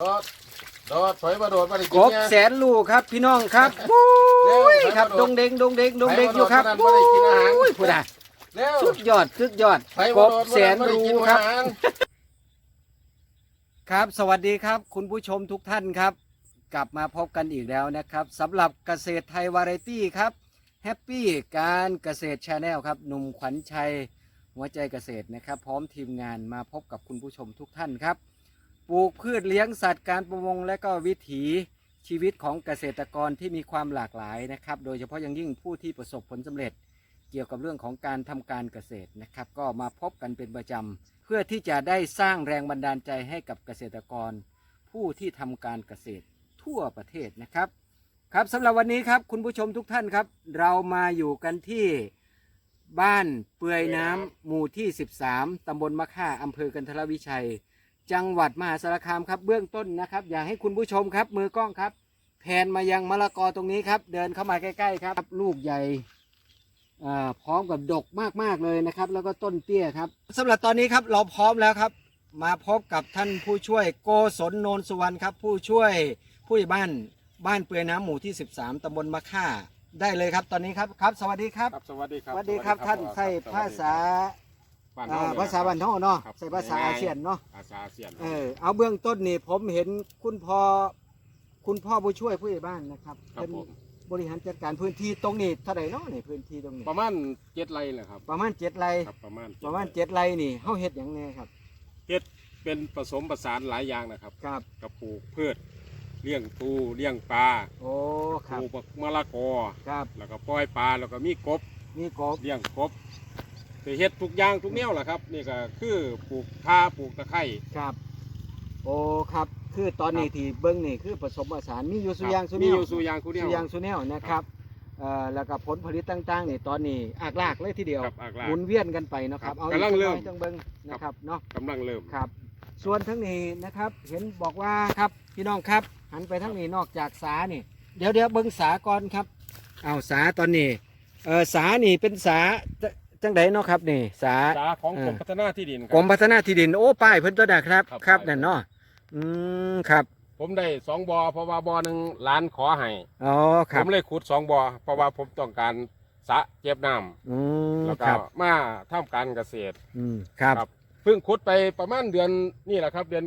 โดดโดดถอยมาโดดมาดิกกินบเนี่ยแสนลูกครับ พี่น้องครับโอ้ยเร็วครับไปดมาโดดงเด้งดงเด้งดงเด้งอยู่ครับไปมาโดดมาโดดมาได้กินอาหารโอ้ยพูดอะเร็วสุดยอดสุดยอดไปกมาบโดดแสนมาได้รูกินครับอาหารครับ สวัสดีครับ คุณผู้ชมทุกท่านครับ กลับมาพบกันอีกแล้วนะครับสำหรับเกษตรไทยวาไรตี้ครับแฮปปี้การเกษตรชาแนลครับหนุ่มขวัญชัยหัวใจเกษตรนะครับ พร้อมทีมงานมาพบกับคุณผู้ชมทุกท่านครับ ปลูกพืชเลี้ยงสัตว์การประมงและก็วิถีชีวิตของเกษตรกรที่มีความหลากหลายนะครับ โดยเฉพาะอย่างยิ่งผู้ที่ประสบผลสำเร็จ เกี่ยวกับเรื่องของการทำการเกษตรนะครับ ก็มาพบกันเป็นประจำเพื่อที่จะได้สร้างแรงบันดาลใจให้กับเกษตรกร ผู้ที่ทำการเกษตรทั่วประเทศนะครับครับสำหรับวันนี้ครับคุณผู้ชมทุกท่านครับ เรามาอยู่กันที่บ้านเปื่อยน้ำหมู่ที่ 13ตำบลมะค่าอำเภอกันทรวิชัย จังหวัดมหาสารคามครับเบื้องต้นนะครับ อยากให้คุณผู้ชมครับ มือกล้องครับแผนมายังมะละกอตรงนี้ครับ เดินเข้ามาใกล้ๆครับ ลูกใหญ่อ่าพร้อมกับดกมากๆเลยนะครับ แล้วก็ต้นเตี้ยครับสำหรับตอนนี้ครับเราพร้อมแล้วครับ มาพบกับท่านผู้ช่วยโกศลโนนสุวรรณครับ ผู้ช่วยผู้ใหญ่บ้านบ้านเปื่อยน้ำหมู่ที่ 13ตำบลมะค่าได้เลยครับตอนนี้ครับครับ สวัสดีครับครับสวัสดีครับสวัสดีครับท่านใส่ภาษา บ้านอ่าเฮภาษาบ้านเฮาเนาะครับ ใส่ภาษาอาเซียนเนาะภาษาอาเซียนเออเอาเบื้องต้นนี่ผมเห็นคุณพ่อคุณพ่อผู้ช่วยผู้ใหญ่บ้านนะครับครับเป็นผมบริหารจัดการพื้นที่ตรงนี้เท่าไหร่เนาะนี่พื้นที่ตรงนี้ประมาณเจ็ดไร่แหละครับประมาณเจ็ดไร่ครับประมาณประมาณเจ็ดไร่นี่เฮาเฮ็ดหยังแน่ครับเฮ็ดเป็นผสมผสานหลายอย่างนะครับครับกับปลูกพืชเลี้ยงปูเลี้ยงปลาโอ้คปรับลูกบักมะละกอ ครับแล้วก็ปล่อยปลาแล้วก็มีกบมีกบเลี้ยงกบ แต่เฮ็ดทุกอย่างทุกแนวแหละครับนี่ก็คือปลูกข่าปลูกตะไคร้ ครับ โอ้ครับ คือตอนนี้ครับ ที่เบิ้งนี่คือผสมผสานมีอยู่สุอยางสุมีเนีอยู่สุอยางสุแนว สุอยางสุแนวนะครับเอ่อแล้วก็ผลผลิตต่างๆนี่ตอนนี้อากลากเลยทีเดียวครับอากลากหมุนเวียนกันไปเนาะครับครับเอากำลังเริ่ม จังเบิ้งนะครับเนาะ กำลังเริ่ม ครับส่วนทั้งนี้นะครับเห็นบอกว่าครับพี่น้องครับ หันไปทั้งนี้นอกจากสานี่ เดี๋ยวเดี๋ยวเบิ้งสาก่อนครับเอาสาตอนนี้เออสานี่เป็นสา จะจังไดเนาะครับนี่สา สาของเออกรมพัฒนาที่ดินคกรรับ มพัฒนาที่ดินโอ้ป้ายเพิ่นตัวนะครับ ครับครับป้าย นั่นเนาะอืมครับผมได้สองบอเพราะว่าบอหนึ่งร้านขอให้อ๋อคผรับมเลยขุดสองบอเพราะว่าผมต้องการสระเจ็บน้อืมำแล้วคก็รับมาทำการเกษตร อืมครับ ครับ เพิ่งขุดไปประมาณเดือนนี่แหละครับ เดือน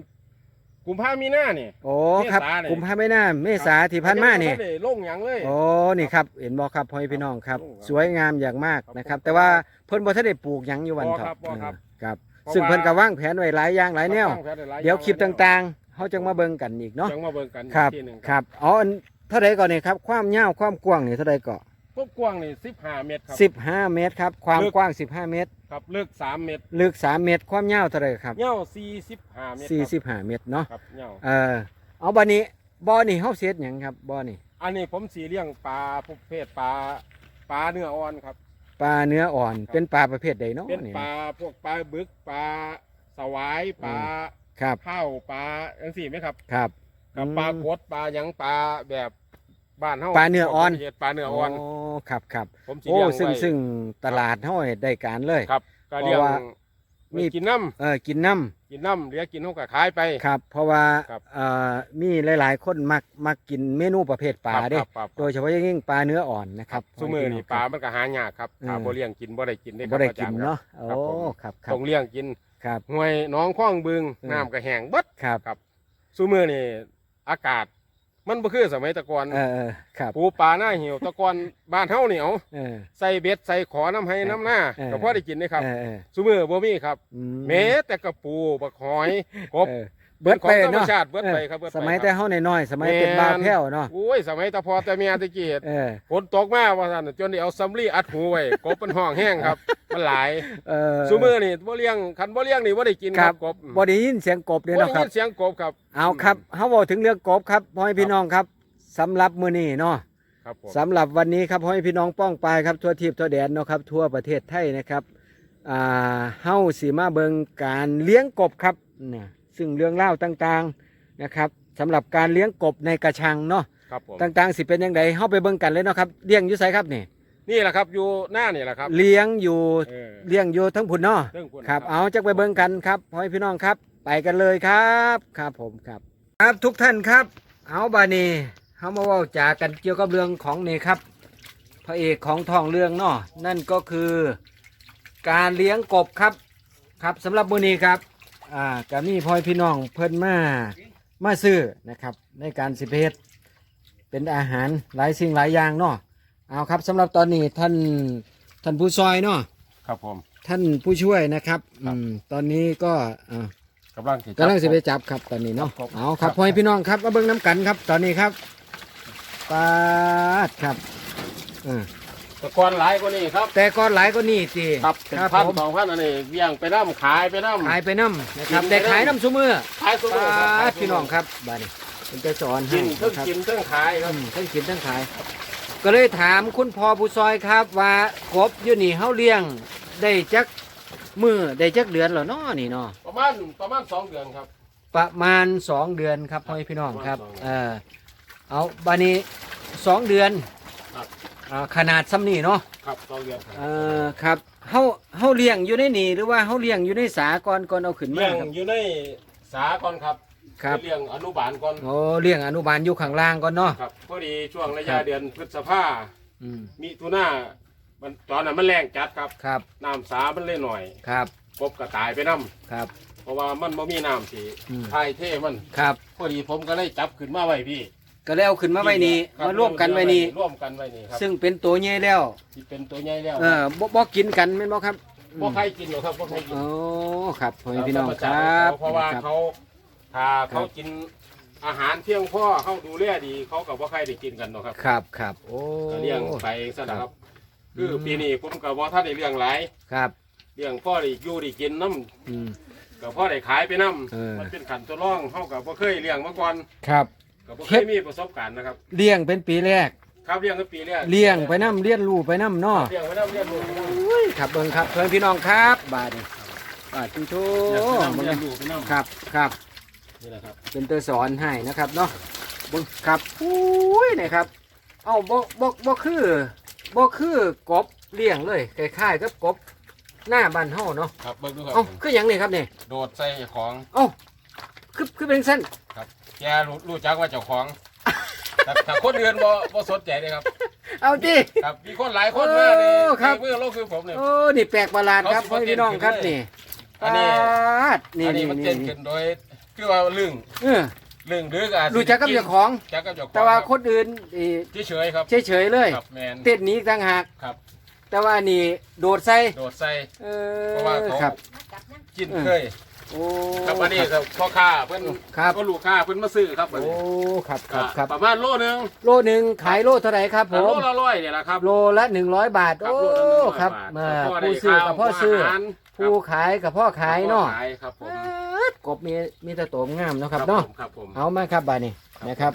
กุมภามีนาเนี่ยโอ้ครับ เมษาเนี่ย กุมภาไม่น่าเมษาที่พันมานี่ยังบ่ทัได้ลงหยังเลย โอ้นี่ครับ เห็นบ่ครับพ่อแม่พี่น้องครับโอ้ครับ สวยงามอย่างมากครับนะครับผมแต่ว่าเพิ่นบ่ทันได้ปลูกหยังอยู่วันบ่คครัรับบบ่ครับ เออครับเพราะซึ่งว่าเพิ่นก็วางแผนไว้หลายอย่างหลายแนวตั้งแผนไหลาเดี๋ยวคลิปอางต่างๆเขาจะมาเบิ่งกันอีกเนาะ จังมาเบิ่งกันครับอีกทีหนึ่งครับอ๋ออันเท่าใดก่อนนี่ครับ ความยาวความกว้างนี่เท่าใดก่อพวกกว้างนี่สิบห้าเมตรครับ15เมตรครับ ความลึก กว้าง15เมตร ครับลึกสามเมตรลึก3เมตรความยาวเท่าใดครับเงาสี่สิบห้าเมตรครับ45เมตรเนาะครับเงาเออเอาบัดนี้บ่อนี่เฮาเฮ็ดหยังครับบ่อนี่อันนี้ผมสีเลี้ยงปลาประเภทปลาปลาเนื้ออ่อนครับ ปลาเนื้ออ่อนครับเป็นปลาประเภทใดเนาะเป็นนี่ปลาพวกปลาบึกปลาสวายปลาครับข้าวปลาอังสี่ไหมครับครับกับอืมปลากดปลาหยังปลาแบบบ้านเฮาปลาเนื้ออ่อนประเภทปลาเนื้ออ่อนโครับครับผมสีโอ้เลี้ยงซึ่งไว้ ซึ่งตลาดเฮาเนี่ยได้การเลย ครับก็เลี้ยงเพราะว่ามี มีกินน้เออกินน้ำำกินน้ำเหลือกินเฮาก็ขายไป ครับ เพราะว่าครับ เอ่อมีหลายๆ คนมักมักกินเมนูประเภทปลาครับเด้ ครับครับโดยเฉพาะอย่างยิ่งปลาเนื้ออ่อนนะคครัรับบซุมือนี่ปลามันก็หายากครับอืม ถ้าบ่เลี้ยงกินบ่ได้กินได้คบ่รับได้อากิจารนย์เนาะโอ้ครับผมครับครัต้บองเลี้ยงกินครับ ห้วยหน้องคลองบึงอืม น้ำก็แห้งเบิดครับครับซุมือนี่อากาศ มันบ่คือสมัยแตะก่อนเออเออครับปูปลาหน้าเหี่ยวแตะก่อนบ้านเฮานี่เอาเออ ใส่เบ็ดใส่ขอน้ำให้น้ำหน้าเออ ก็พอได้กินได้ครับเออเออซุมือบ่มีครับ อื แม้แต่กระปูบักหอยกบเออ เบิดของไปธรรมเนาะชาติเบิดไปครับเบิดไปสมัยครับแต่เฮาน้อยๆสมัยเป็นแม่นบาวแพ้วเนาะโอ้ยสมัยแตะพอแต่เมียตะกี้เฮ็ดเออฝนตกมาว่าซั่นจนได้เอาซัมลี่อัดหูไว้กบมันห้องแห้งครับ มันหลายเออซุมือนี่บ่เลี้ยงคันบ่เลี้ยงนี่บ่ได้กินคครัรับบกบบ่ได้ยินเสียงกบเด้บ่เนาะได้ครัยิบนเสียงกบครับเอาครับเฮาบอกถึงเรื่องกบครับพ่อให้พี่น้องครับสำหรับมื้อนี้เนาะครับผมสำหรับวันนี้ครับพ่อให้พี่น้องป้องปายครับทั่วทิพย์ทั่วแดนเนาะครับทั่วประเทศไทยนะครับอ่าเฮาสีมาเบิงการเลี้ยงกบครับนะ ซึ่งเรื่องเล่าวต่างๆนะครับสำหรับการเลี้ยงกบในกระชังเนาะครับผมต่างๆ สิเป็นยังไงเฮาไปเบิ่งกันเลยเนาะครับเลี้ยงอยู่ไสครับนี่ นี่แหละครับอยู่หน้านี่แหละครับเลี้ยงอยู่เออเลี้ยงอยู่ทั้งพุ่นเนาะ เรื่องคุณครับ เอาจักไปเบิ่งกันครับพ่อให้พี่น้องครับ ไปกันเลยครับ ครับผมครับ ครับทุกท่านครับ เอาบานีเฮามาเว้าจากันเกี่ยวกับเรื่องของนี่ครับ พระเอกของทองเรื่องเนาะนั่นก็คือ การเลี้ยงกบครับ ครับสำหรับมื้อนี้ครับ อ่าก็มีพ่อยพี่น้องเพิ่นมามาซื้อนะครับ ในการสิเพศเป็นอาหารหลายสิ่งหลายอย่างเนาะเอาครับสำหรับตอนนี้ท่านท่านผู้ซอยเนาะครับผม ท่านผู้ช่วยนะครับครับอืมตอนนี้ก็อ่ากำลังสิกำลังสิไปจับครับตอนนี้เนาะครับผมเอาคครัรับบ พ่อให้พี่น้องครับมาเบิ่งน้ำกันครับ ตอนนี้ครับปาดครับเออ แตะกอนหลายกว่านี้ครับ แต่ก่อนหลายก็นี่สิครับเป็นครับพันผมสองพันอันนี้เลี้ยงไปน้ำขายไปน้ำ ขายไปน้ำนะครับกินไปแต่ขายน้ำน้ำซุมือขายสุดปเลยครับาขายดซุมื้พี่น้องครับบ้านี้เป็นจะสอนให้กินทั้งนะครับกินทั้งขายครับ อืมทั้งกินทั้งขาย ก็เลยถามคุณพ่อผู้ซอยครับ ว่ากบอยู่นี่เฮาเลี้ยงได้จักมือได้จักเดือนเหรอเนาะนี่เนาะ ประมาณประมาณสองเดือนครับ ประมาณสองเดือนครับพ่อแม่พี่น้องครับ ประมาณสองเออเอาบานี้สองเดือนครับ อ่าขนาดซ้ำนี่เนาะครับสองเดือนครับเออครับเฮาเฮาเลี้ยงอยู่ในนี่หรือว่าเฮาเลี้ยงอยู่ในสาก่อนก่อนเอาขึ้นมาเลี้ยงครับอยู่ในสาก่อนครับครับเลี้ยงอนุบาลก่อนโอ้เลี้ยงอนุบาลอยู่ข้างล่างก่อนเนาะ ครับพอดีช่วงระครัยะบเดือนพฤษภาอืมมิถุนามันตอนนั้นมันแรงจัดครับครับน้ำสามันเลยหน่อยครับกบก็ตายไปน้ครับำเพราะว่ามันบ่มีน้ำสิอืม ทายเท่มัน ครับพอดีผมก็เลยจับขึ้นมาไว้พี่ ก็แล้วขึ้นมาไว้นี่ครับมาร่วมกันไว้นี่ร่วมกันไว้นี่ครับซึ่งเป็นตัวใหญ่แล้วที่เป็นตัวใหญ่แล้วเออบ่บ่กินกันแม่นบ่ครับบ่ใครกินหรอกครับบ่ใครกินโอ้ครับพ่อแม่พี่น้องครับเพราะว่าครับเขาถ้าเขากินอาหารเพียงพอเขาดูแลดีเขากับว่าใครได้กินกันหรอกครับ ครับครับโอ้ก็เลี้ยงไปซะนะครับ คืออืมปีนี้ผมกับว่าท่านได้เลี้ยงหลายครับเลี้ยงพ่อได้อยู่ได้กินน้อืมำกับพ่อได้ขายไปน้เออำมันเป็นขันตัวร่องเขากับว่าเคยเลี้ยงมาก่อนครับ กับว่าเคยมีประสบการณ์นะครับเลี้ยงเป็นปีแรก ครับเลี้ยงกันปีแรกเลี้ยงไปน้ำเลี้ยงลูกไปน้ำเนาะเลี้ยงไปน้ำเลี้ยงลูกไปน้ำอุ้ยครับเบิ่งครับเพื่อนพี่น้องครับ บาดนี่บาดทุโตเลี้ยงไปน้ำเบิ่งเลี้ยงนะลูกไปน้ำครับครับนี่แหละครับเป็นตัวสอนให้นะครับเนาะเบิ่งครับอุ้ยนี่ครับ เอ้าบ่บ่บ่คือบ่คือกบเลี้ยงเลยคล้ายๆกับกบหน้าบ้านเฮาเนาะครับเบิ่งดูครับเอ้าคือหยังนี่ครับนี่โดดใส่ของเอ้า คือคือเป็นสั้นครับแกรู้รู้จักว่าเจ้าของแต่แต่คนอื่นบ่บ่สนใจเลยครับ เอาดิ ครับมีคนหลายคนมากเลยโอ้ครับ เมื่อเราคือผมเนี่ย โอ้นี่แปลกประหลาดครับเขาพ่อสิพี่น้องครับนี่อันนี้ ปาดนี่อันนี้นี่มันนี่เต้นขึ้นโดยคือว่าลึงเออลึงดึกอาจสิรู้จักกับเจ้าของจักกับเจ้าของแต่ว่าคนอื่นนี่เฉยๆครับเฉยๆเลย ครับแมนเต้นหนี้ต่างหาก ครับ แต่ว่านี่โดดใส่โดดใส่เอเพอราะว่าเขาครับ กินเออเคย โอ้ครับอันนี้ครับพ่อค้าเพิ่นครับก็ลูกค้าเพิ่นมาซื้อครับบัดโอ้นี้ครับครับครับประมาณโลนึงโลหนึ่งขายโลเท่าไหร่ครับผโลมละร้อยเนี่ยแหละครับ โลละหนึ่งร้อยบาทครับโอ้โลละหนึ่งร้อยครับบาทมาพ่อได้ผู้ซื้อกับพ่อซื้อข้าวอาหารผู้ขายกับพ่อขายเนาะพ่อขายครับผมกบมีมีแต่ตัวงามเนาะครับผเนาะมครับผมเอามาครับบาดนี้นะครับ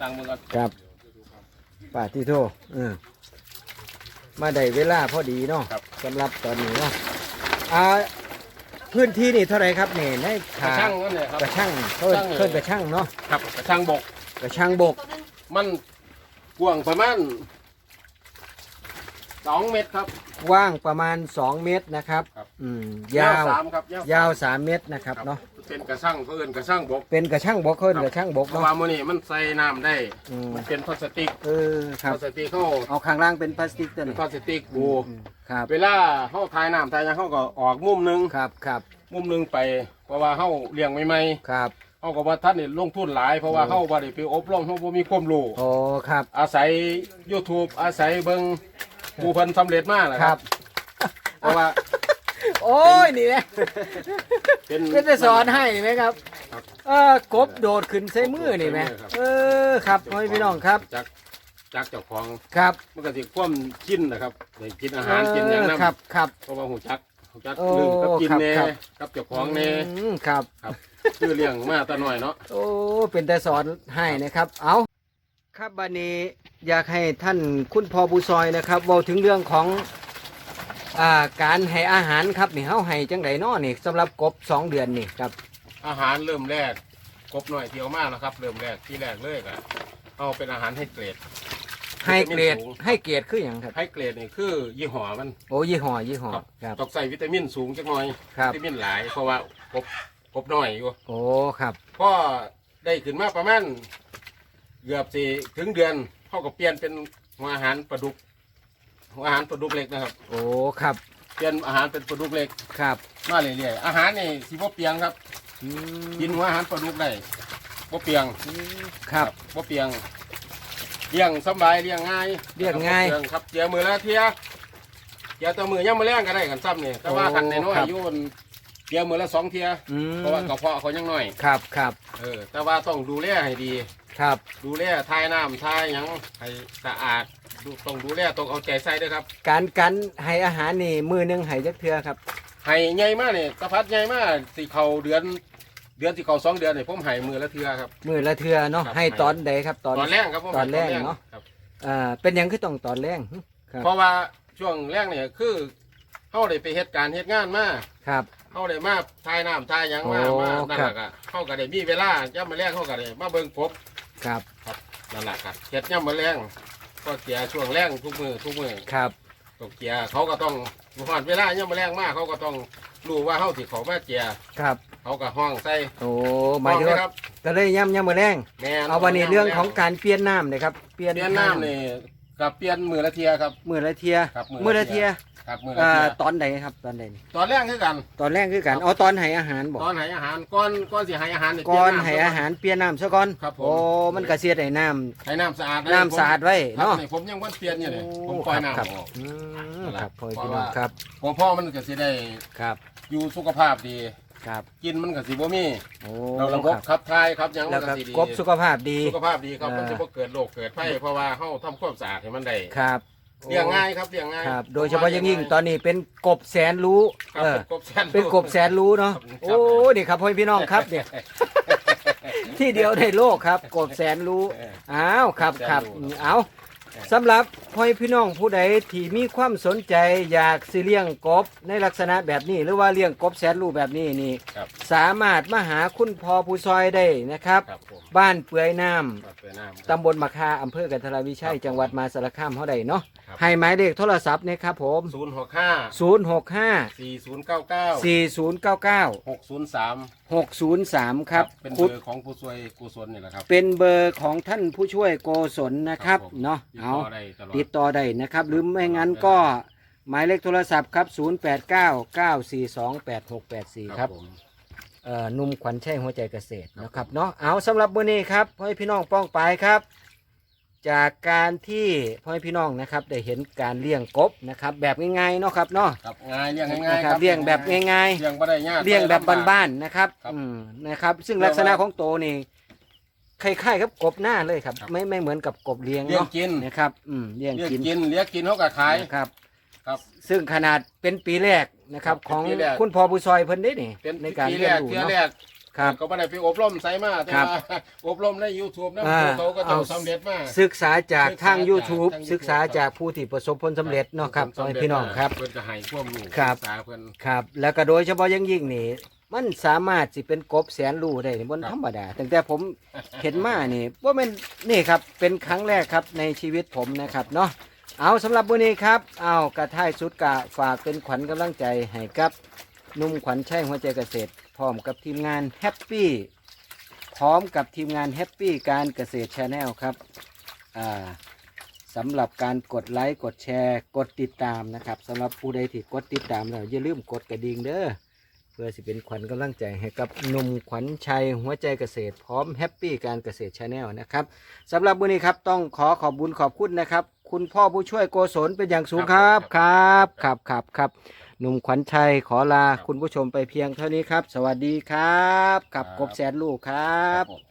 ตั้งมือกันครับป่าที่โทเออมาได้เวลาพอดีเนาะครับสำหรับตอนนี้เนาะอ่า พื้นที่นี่เท่าไหร่ครับนี่ในกระขาช่างนั่นแหละครับ กระช่างเขาช่างนี่เพิ่นกระช่างเนาะครับกระช่างบก กระช่างบกมันกว้างประมาณ สองเมตรครับ กว้างประมาณ 2 เมตรนะครับครับ อืมยาว สามครับยาวยาว3เมตรนะครับเนาะเป็นกระช่างเขาเอื่นกระช่างบกเป็นกระช่างบกเพิ่นครับกระช่างบกเพราะเนาะว่าโมอนี่มันใส่น้ำได้ อืมมันเป็นพลาสติกเออคพรับลาสติกเขาเอาข้างล่างเป็นพลาสติกตัวเป็นนี้พลาสติกบูอืมครับเวลาเขาทายน้ำทายหยังเขาก็ออกมุมหนึงครับครับมุมหนึงไป เพราะว่าเขาเลี้ยงไม่ไหมครับเขาก็ว่าท่านนี่ลงทุนหลาย เพราะว่าโอ้เขาบ่ได้ไปอบรมเขาบ่มีความรู้ โอ้ครับอาศัย YouTube อาศัยเบิ่ง หมู่เพิ่นสำเร็จมากแหละคครัรับบ เพราะว่าโอ้ยนี่แหละเป็นก็จะสอนให้ไหมครับครับเออกบโดดขึ้นใส่มือนี่ไหมใส่มือครับ เออครับพ่อพี่น้องครับจักจักเจ้าของครับมันก็สิความกินนะครับได้กินอาหารกินอย่างนั้นเครับครับ เพราะว่าหูจักหูจักโอ้ลืมกับกินครับแน่ครับ กับเจ้าของแน่อืมครับครับ ชื่อเลี้ยงมาแตะหน่อยเนาะ โอ้เป็นแต่สอนให้นะครับเอา ครับบันนี้อยากให้ท่านคุณพ่อบูซอยนะครับเว้าถึงเรื่องของอ่าการให้อาหารครับนี่เฮาให้จังไดน้อนี่สำหรับกบสองเดือนนี่ครับอาหารเริ่มแรกกบหน่อยเที่ยวมากนะครับ เริ่มแรกที่แรกเลยก็เอาเป็นอาหารให้เกรดให้เกรดวิตามินสูงให้เกรดคืออย่างครับ ให้เกรดนี่คือ ยี่ห้อมันโอ้ยี่ห้อยี่ห้อครับครับต้องใส่วิตามินสูงจักหน่อยครับ วิตามินหลายเพราะว่ากบกบน้อยอยู่โอ้ครับก็ได้ขึ้นมาประมาณ เกือบสิถึงเดือนเขาก็เปลี่ยนเป็นหัวอาหารปลาดุกหัวอาหารปลาดุกเล็กนะครับโอ้ครับเปลี่ยนอาหารเป็นปลาดุกเล็กครับมาเรื่อยๆอาหารนี่สิบ่เปียงครับอืมกินหัวอาหารปลาดุกได้บ่เปียงครับ บ่เปียงเลี้ยงสำบายเลี้ยงง่ายเลี้ยงง่าย บ่เปีครับเจียมือละเทียเจียตัวมือย่ำมาแรงก็ได้กันซ้ำนี่แต่ว่าโอ้คันน้อยครับๆอยู่มันเจียมือละสองเทียอืมเพราะว่ากระเพาะเขายังน้อย ครับครับ เออแต่ว่าต้องดูแลให้ดี ครับ ดูแลทายน้ำทายหยังให้สะอาดดูต้องดูแลต้องเอาใจใส่ด้วยครับการการให้อาหารนี่มือหนึงให้จักเทื่อครับ ให้ใหญ่มากนี่กระพัดใหญ่มากสิเขาเดือน เดือนสิเขาสองเดือนนี่ผมให้มือละเทือครับ มือละเทื่อเนาะครับ ให้ตอนใดครับตอน ตอนแรกครับผมตอนแรกให้เนาะ ครับอ่าเป็นหยังคือต้องตอนแรงหึครับเพราะว่าช่วงแรกเนี่ยคือเขาได้ไปเหตุการณ์เหตุงานมาครับเขาได้มาทายน้ำทายหยังมาโอ้มานั่นครัแหบละก็เขาก็ได้มีเวลาย่ำมาแรงเขาก็ได้มาเบิ่งกบ ครับนั่นแหละครับเฮ็ดย่ำมาแรงก็เกียร์ช่วงแรงทุกมือทุกมือครับตกเกียร์เขาก็ต้องหอดเวลาย่ำมาแรงมากเขาก็ต้องรู้ว่าเขาสิเขามาเกียร์ครับเขาก็ห้องใส่โอ้หมายถึงห้องว่านะครับก็เลยย่ำย่ำมือแรงแม่นเอาวันนี้เรื่องของการเปลี่ยนน้ำเลยครับเปลี่ยนเปลี่ยนน้ำนี่กับเปลี่ยนมือละเทียครับมือละเทียครับมื้มืออละละเที่เทียย ครับมือละอ่าเทียตอนใดครับตอนใดนี่ตอนแรกคือกัน ตอนแรกคือกันครับ เอาตอนให้อาหารบอกตอนให้อาหารก้อนก้อนสิให้อาหารเปลี่ก่ยอนำให้อาหารเปลี่ยนน้ำซะก่อนครับผม โอ้มันกระเสียดให้น้ให้น้ำสะอาดำน้ำสะอาดไว้ครับเนาะนี่ผมยังวันเปลี่ยนอยู่เลยผมปคล่อยรับครับน้ำออก อืมนั่นแหละครับพ่อเพราะพี่น้องว่าครับหัวพ่อมันก็สิได้ครับอยู่สุขภาพดี ครับกินมันก็สิบ่มีโอ้เราระบบครับขับถ่ายครับหยังมัแล้วนก็ก็สิดีกบสุขภาพดี สุขภาพดีครับเออมันจะบ่เกิดโรคเกิดภัยเพราะว่าเฮาทำความสะอาดให้มันได้ครับ เลี้ยงง่ายครับเลี้ยงง่ายครับโดยเฉพาะอย่างยิ่งตอนนี้เป็นกบแสนรู้ครับเออเป็นกบแสนเป็นกบแสนรู้เนาะครับ โอ้นี่ครับพ่อพี่น้องครับเนี่ย ที่เดียวในโลกครับ กบแสนรู้เอออ้าวครับครับแสนรู้เอา สำหรับพ่อพี่น้องผู้ใดที่มีความสนใจอยากสิเลี้ยงกบในลักษณะแบบนี้ หรือว่าเลี้ยงกบแสนรู้แบบนี้นี่ครับสามารถมาหาคุณพ่อผู้ซอยได้นะครับ ครับผมบ้านเปื่อยน้ำครับเปิดน้ำตำบลมะคาอำเภอกันทราวิชัย ครับจังหวัดมหาสารคามเฮาได้เนาะครับ ให้หมายเลขโทรศัพท์นะครับผมศูนย์หกห้า065 สี่ศูนย์เก้าเก้า4099 หกศูนย์สาม 603ครับเป็นคุเบณอร์ของผู้ช่วยกุศลนี่แหละครับเป็นเบอร์ของท่านผู้ช่วยโกศลนะครับผมเนาะติดเอา ต่อได้ตลอด ติดต่อได้นะครับ หรือไม่งั้นก็หมายเลขโทรศัพท์ครับ 0899428684 ครับผมเอ่อหนุ่มขวัญชัยหัวใจเกษตรนะครับเนาะเอาสำหรับมื้อนี้ครับพ่อให้พี่น้องป้องไปครับ จากการที่พ่อให้พี่น้องนะครับ ได้เห็นการเลี้ยงกบนะครับ แบบง่ายๆเนาะครับเนาะครับง่ายเลี้ยงง่ายนะๆครับเลี้ยงแบบง่ายเลี้ยงบ่ได้ยากๆเลี้ยงแบบบ้านๆนะครับครับอืมนะครับ ซึ่งลักษณะของโตนี่คล้ายๆกับกบหน้าเลยครับ ครับไม่ไม่เหมือนกับกบเลี้ยงเลี้ยงเนาะกิน นะครับอืมเลี้ยงเลี้ยงกินกินเลี้ยงกินเขาก็ขายนะครับ ครับ ซึ่งขนาดเป็นปีแรกนะครับ ครับของเป็นปีแรก คุณพ่อผู้ซอยเพิ่นได้นี่เป็นในการปีเลี้แรยงกดูเทื่อเนาะแรก ครับ ก็บ่ได้ไปอบรมไสมาแต่ครับว่าอบรมใน YouTube นะอ่าโตก็ต้องเอาสำเร็จมา ศึกษาจากทางศึกษาจาก YouTube ทาง YouTube ศึกษาจากผู้ที่ประสบผลสำเร็จเนาะครับสำเจพี่น้องครับ เพิ่นจะให้ความรู้ครับ ศึกษาเพิ่น ครับแล้วก็โดยเฉพาะอยังยิ่งนี่มันสามารถสิเป็นกบแสนรูได้นี่บนครับ ธรรมดาตั้งแต่ผมเห็นมานี่ว่ามันนี่ครับเป็นครั้งแรกครับในชีวิตผมนะครับเนาะเอาสำหรับวันนี้ครับเอากระท่ายสุดกะฝากเป็นขวัญกำลังใจให้กับหนุ่มขวัญชัยหัวใจเกษตรพ ร้อมกับทีมงานแฮปปี้พร้อมกับทีมงานแฮปปี้การเกษตรชาแนลครับสำหรับการกดไลค์กดแชร์กดติดตามนะครับสำหรับผู้ใดที่กดติดตามแล้วอย่าลืมกดกระดิ่งเด้อเพื่อสิเป็นขวัญกำลังใจให้กับหนุ่มขวัญชัยหัวใจเกษตรพร้อมแฮปปี้การเกษตรชาแนลนะครับสำหรับวันนี้ครับต้องขอขอบบุญขอบคุณนะครับ คุณพ่อผู้ช่วยโกศลเป็นอย่างสูงครับครับครับครับครับ หนุ่มขวัญชัยขอลาคุณผู้ชมไปเพียงเท่านี้ครับ สวัสดีครับ กับกบแสนลูกครัครับบผม